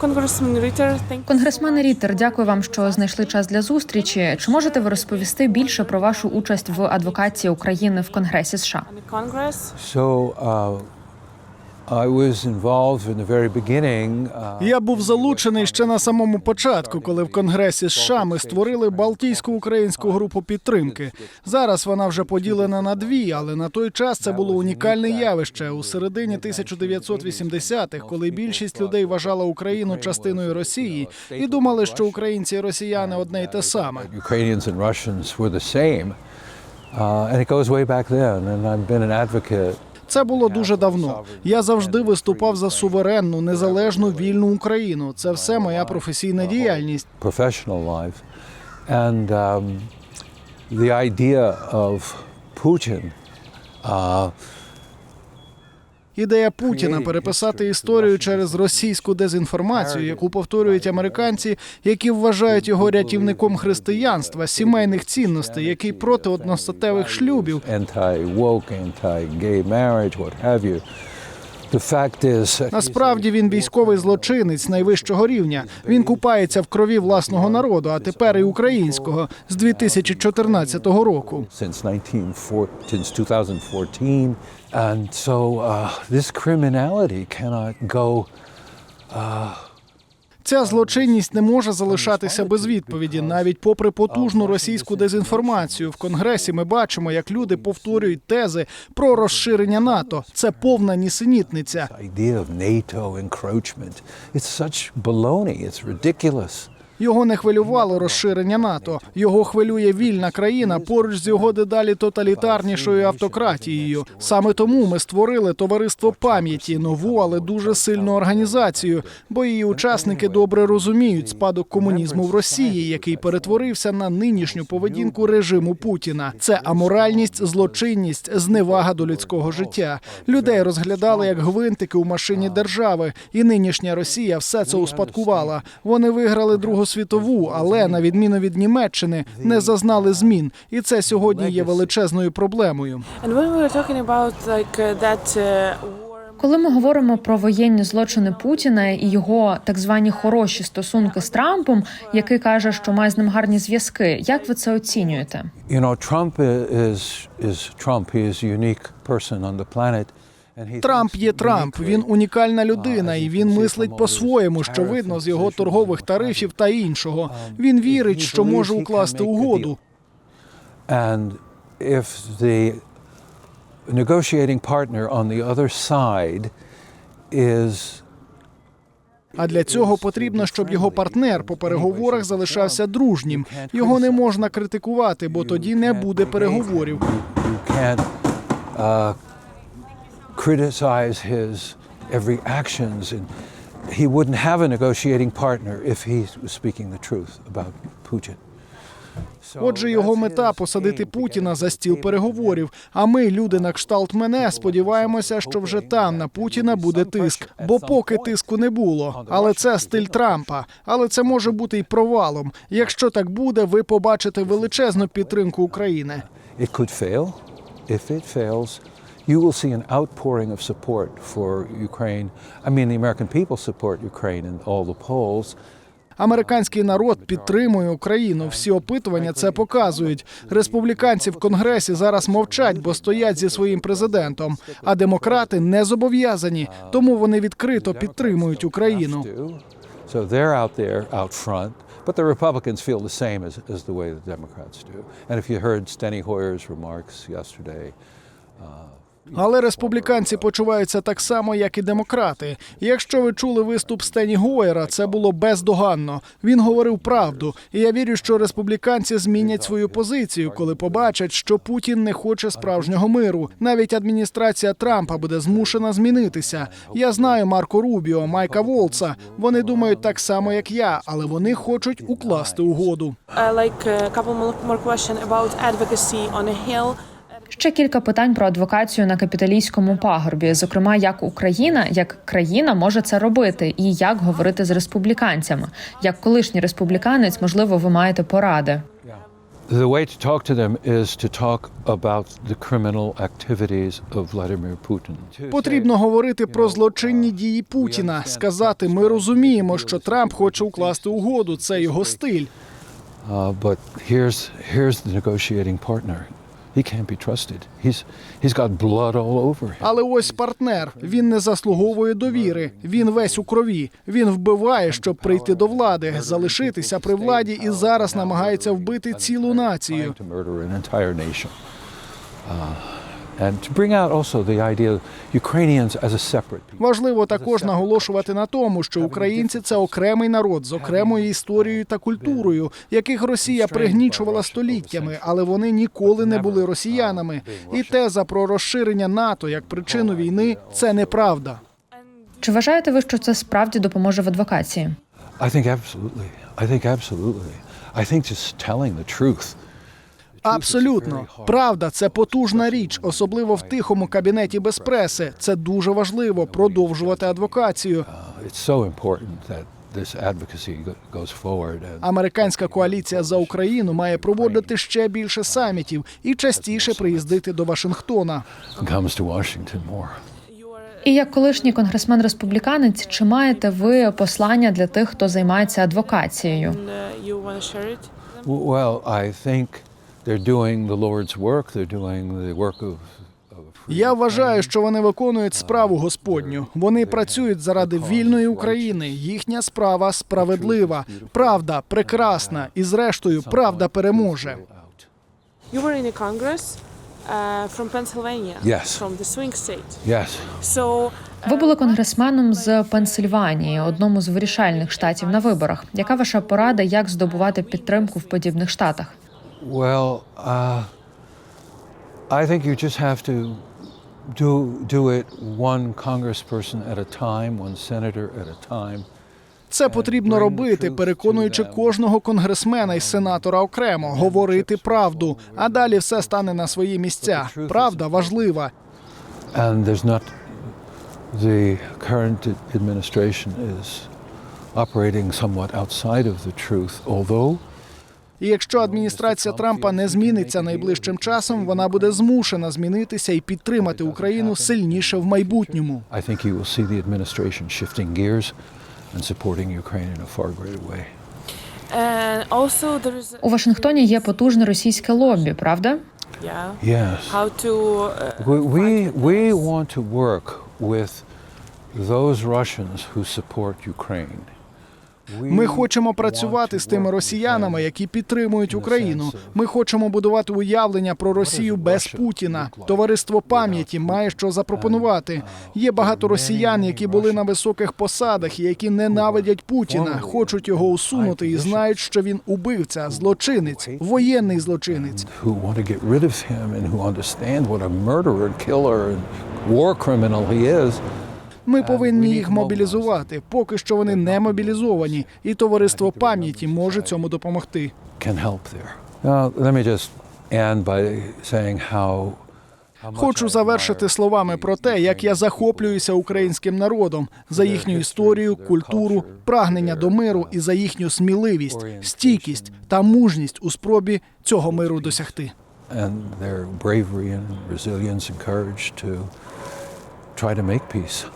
Congressman Рітер, Конгресмен Рітер, дякую вам, що знайшли час для зустрічі. Чи можете ви розповісти більше про вашу участь в адвокації України в Конгресі США? Я був залучений ще на самому початку, коли в Конгресі США ми створили Балтійську українську групу підтримки. Зараз вона вже поділена на дві, але на той час це було унікальне явище у середині 1980-х, коли більшість людей вважала Україну частиною Росії і думали, що українці і росіяни одне й те саме. Ukrainians and Russians were the same. Uh, and it goes way back then, and I've been an advocate. Це було дуже давно. Я завжди виступав за суверенну, незалежну вільну Україну. Це все моя професійна діяльність. And um, the idea of uh, Ідея Путіна переписати історію через російську дезінформацію, яку повторюють американці, які вважають його рятівником християнства, сімейних цінностей, який проти одностатевих шлюбів. Насправді він військовий злочинець найвищого рівня. Він купається в крові власного народу, а тепер і українського з 2014 року. since 1904, since 2014, and so uh, this criminality cannot go Ця злочинність не може залишатися без відповіді, навіть попри потужну російську дезінформацію. В конгресі ми бачимо, як люди повторюють тези про розширення НАТО. Це повна нісенітниця. Його не хвилювало розширення НАТО. Його хвилює вільна країна поруч з його дедалі тоталітарнішою автократією. Саме тому ми створили товариство пам'яті, нову, але дуже сильну організацію, бо її учасники добре розуміють спадок комунізму в Росії, який перетворився на нинішню поведінку режиму Путіна. Це аморальність, злочинність, зневага до людського життя. Людей розглядали як гвинтики у машині держави, і нинішня Росія все це успадкувала. Вони виграли Другу світову, але на відміну від Німеччини не зазнали змін, і це сьогодні є величезною проблемою. Uh, uh. Коли ми говоримо про воєнні злочини Путіна і його так звані хороші стосунки з Трампом, який каже, що має з ним гарні зв'язки, як ви це оцінюєте? I- is is Trump. He is a unique person on the planet. Трамп є Трамп. Він унікальна людина, і він мислить по-своєму, що видно з його торгових тарифів та іншого. Він вірить, що може укласти угоду. And if the negotiating partner on the other side is А для цього потрібно, щоб його партнер по переговорах залишався дружнім. Його не можна критикувати, бо тоді не буде переговорів. Criticize his every actions, and he wouldn't have a negotiating partner if he was speaking the truth about Putin. Отже, його мета посадити Путіна за стіл переговорів. А ми, люди на кшталт мене, сподіваємося, що вже там на Путіна буде тиск. Бо поки тиску не було. Але це стиль Трампа. Але це може бути й провалом. Якщо так буде, ви побачите величезну підтримку України. It could fail. If it fails, you will see an outpouring of support for Ukraine. I mean, the American people support Ukraine in all the polls. Американський народ підтримує Україну. Всі опитування це показують. Республіканці в конгресі зараз мовчать, бо стоять зі своїм президентом. А демократи не зобов'язані, тому вони відкрито підтримують Україну. So they're out there, out front. But the Republicans feel the same as, as the way the Democrats do. And if you heard Steny Hoyer's remarks yesterday, Але республіканці почуваються так само, як і демократи. Якщо ви чули виступ Стені Гойера, це було бездоганно. Він говорив правду, і я вірю, що республіканці змінять свою позицію, коли побачать, що Путін не хоче справжнього миру. Навіть адміністрація Трампа буде змушена змінитися. Я знаю Марко Рубіо, Майка Волца. Вони думають так само, як я, але вони хочуть укласти угоду. Uh, like a couple more question about advocacy on a hill. Ще кілька питань про адвокацію на капіталійському пагорбі, зокрема, як Україна, як країна може це робити, і як говорити з республіканцями. Як колишній республіканець, можливо, ви маєте поради. The way to talk to them is to talk about the criminal activities of Vladimir Putin. Потрібно говорити про злочинні дії Путіна. Сказати, ми розуміємо, що Трамп хоче укласти угоду. Це його стиль. Uh, but here's here's the negotiating partner. He can't be trusted. He's he's got blood all over him. Але ось партнер. Він не заслуговує довіри. Він весь у крові. Він вбиває, щоб прийти до влади, залишитися при владі і зараз намагається вбити цілу націю. Trying to murder an entire nation. Uh, and to bring out also the idea of Ukrainians as a separate people. Важливо також наголошувати на тому, що українці це окремий народ з окремою історією та культурою, яких Росія пригнічувала століттями, але вони ніколи не були росіянами. І теза про розширення НАТО як причину війни це неправда. Чи вважаєте ви, що це справді допоможе в адвокації? I think absolutely. I think absolutely. I think just telling the truth. Абсолютно правда, це потужна річ, особливо в тихому кабінеті без преси. Це дуже важливо продовжувати адвокацію. Uh, Американська коаліція за Україну має проводити ще більше самітів і частіше приїздити до Вашингтона. І як колишній конгресмен республіканець, чи маєте ви послання для тих, хто займається адвокацією? Well, I think they're doing the Lord's work. They're doing the work of. of free Я вважаю, що вони виконують справу Господню. Вони працюють заради вільної України. Їхня справа справедлива, правда прекрасна, і зрештою правда переможе. You were in Congress uh, from Pennsylvania. Yes. From the swing state. Yes. So. Ви були конгресменом з Пенсильванії, одному з вирішальних штатів на виборах. Яка ваша порада, як здобувати підтримку в подібних штатах? Well, uh, I think you just have to do do it one congressperson at a time, one senator at a time. Це потрібно робити, переконуючи кожного конгресмена і сенатора окремо, говорити правду, а далі все стане на свої місця. Правда важлива. And there's not the current administration is operating somewhat outside of the truth, although І якщо адміністрація Трампа не зміниться найближчим часом, вона буде змушена змінитися і підтримати Україну сильніше в майбутньому. У Вашингтоні є потужне російське лобі, правда? Yeah. Yes. How to. Uh, We, we, we want to work with those Russians who support Ukraine. Ми хочемо працювати з тими росіянами, які підтримують Україну. Ми хочемо будувати уявлення про Росію без Путіна. Товариство пам'яті має що запропонувати. Є багато росіян, які були на високих посадах і які ненавидять Путіна, хочуть його усунути і знають, що він убивця, злочинець, воєнний злочинець. war criminal he is. Ми повинні їх мобілізувати. Поки що вони не мобілізовані, і товариство пам'яті може цьому допомогти. Much Хочу завершити словами про те, як я захоплююся українським народом за їхню історію, культуру, прагнення до миру і за їхню сміливість, стійкість та мужність у спробі цього миру досягти. and their bravery and resilience and courage to try to make peace.